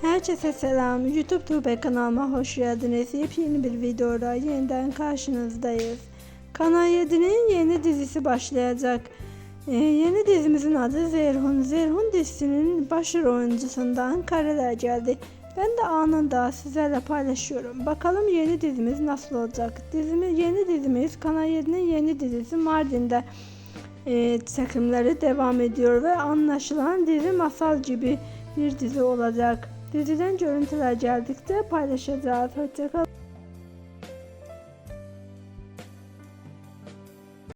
Herkese selam. YouTube Tube kanalıma hoş geldiniz. Yepyeni bir videoda yeniden karşınızdayız. Kanal 7'nin yeni dizisi başlayacak. Ee, yeni dizimizin adı Zerhun. Zerhun dizisinin başrol oyuncusundan kareler geldi. Ben de anında sizlerle paylaşıyorum. Bakalım yeni dizimiz nasıl olacak? Dizimiz, yeni dizimiz Kanal 7'nin yeni dizisi Mardin'de e, çekimleri devam ediyor ve anlaşılan dizi masal gibi bir dizi olacak. Diziden görüntüler geldikçe paylaşacağız. Hoşçakalın.